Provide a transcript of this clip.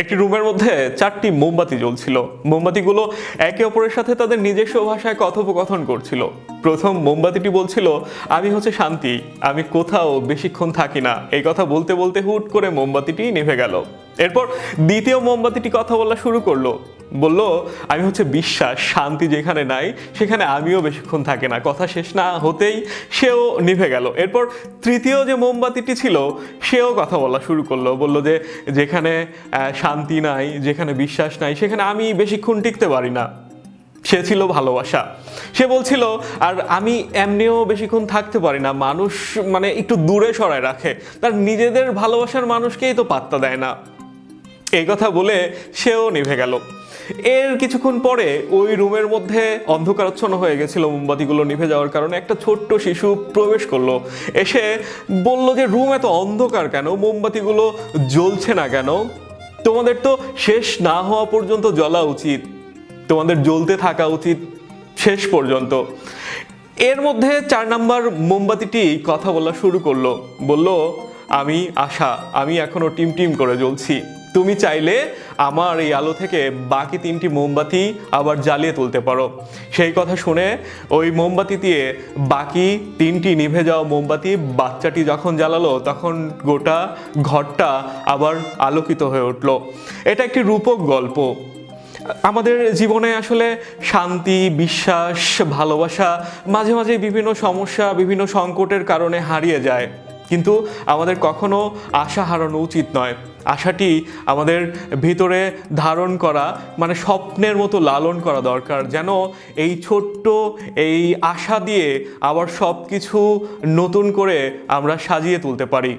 একটি রুমের মধ্যে চারটি মোমবাতি জ্বলছিল। মোমবাতিগুলো একে অপরের সাথে তাদের নিজস্ব ভাষায় কথোপকথন করছিল। প্রথম মোমবাতিটি বলছিল, আমি হচ্ছে শান্তি, আমি কোথাও বেশিক্ষণ থাকি না। এই কথা বলতে বলতে হুট করে মোমবাতিটি নিভে গেল। এরপর দ্বিতীয় মোমবাতিটি কথা বলা শুরু করল। বলল, আমি হচ্ছে বিশ্বাস, শান্তি যেখানে নাই, সেখানে আমিও বেশিক্ষণ থাকি না। কথা শেষ না হতেই সেও নিভে গেল। এরপর তৃতীয় যে মোমবাতিটি ছিল, সেও কথা বলা শুরু করল। বলল যে, যেখানে শান্তি নাই, যেখানে বিশ্বাস নাই, সেখানে আমি বেশিক্ষণ টিকতে পারি না। সে ছিল ভালোবাসা। সে বলছিল, আর আমি এমনিও বেশিক্ষণ থাকতে পারি না। মানুষ মানে একটু দূরে সরায় রাখে। তার নিজেদের ভালোবাসার মানুষকেই তো পাত্তা দেয় না। এই কথা বলে সেও নিভে গেল। এর কিছুক্ষণ পরে ওই রুমের মধ্যে অন্ধকারাচ্ছন্ন হয়ে গেছিল মোমবাতিগুলো নিভে যাওয়ার কারণে একটা ছোট্ট শিশু প্রবেশ করল। এসে বলল যে, রুম এত অন্ধকার কেন? মোমবাতিগুলো জ্বলছে না কেন? তোমাদের তো শেষ না হওয়া পর্যন্ত জ্বলা উচিত। তোমাদের জ্বলতে থাকা উচিত শেষ পর্যন্ত। এর মধ্যে চার নাম্বার মোমবাতিটি কথা বলা শুরু করল। বলল, আমি আশা, আমি এখনও টিম টিম করে জ্বলছি। তুমি চাইলে আমার এই আলো থেকে বাকি তিনটি মোমবাতি আবার জ্বালিয়ে তুলতে পারো। সেই কথা শুনে ওই মোমবাতি দিয়ে বাকি তিনটি নিভে যাওয়া মোমবাতি বাচ্চাটি যখন জ্বালালো, তখন গোটা ঘরটা আবার আলোকিত হয়ে উঠল। এটা একটি রূপক গল্প। আমাদের জীবনে আসলে শান্তি, বিশ্বাস, ভালোবাসা মাঝে মাঝে বিভিন্ন সমস্যা, বিভিন্ন সংকটের কারণে হারিয়ে যায়। কিন্তু আমাদের কখনো আশা হারানো উচিত নয়। আশাটি আমাদের ভিতরে ধারণ করা মানে স্বপ্নের মতো লালন করা দরকার, যেন এই ছোট্ট এই আশা দিয়ে আবার সব কিছু নতুন করে আমরা সাজিয়ে তুলতে পারি।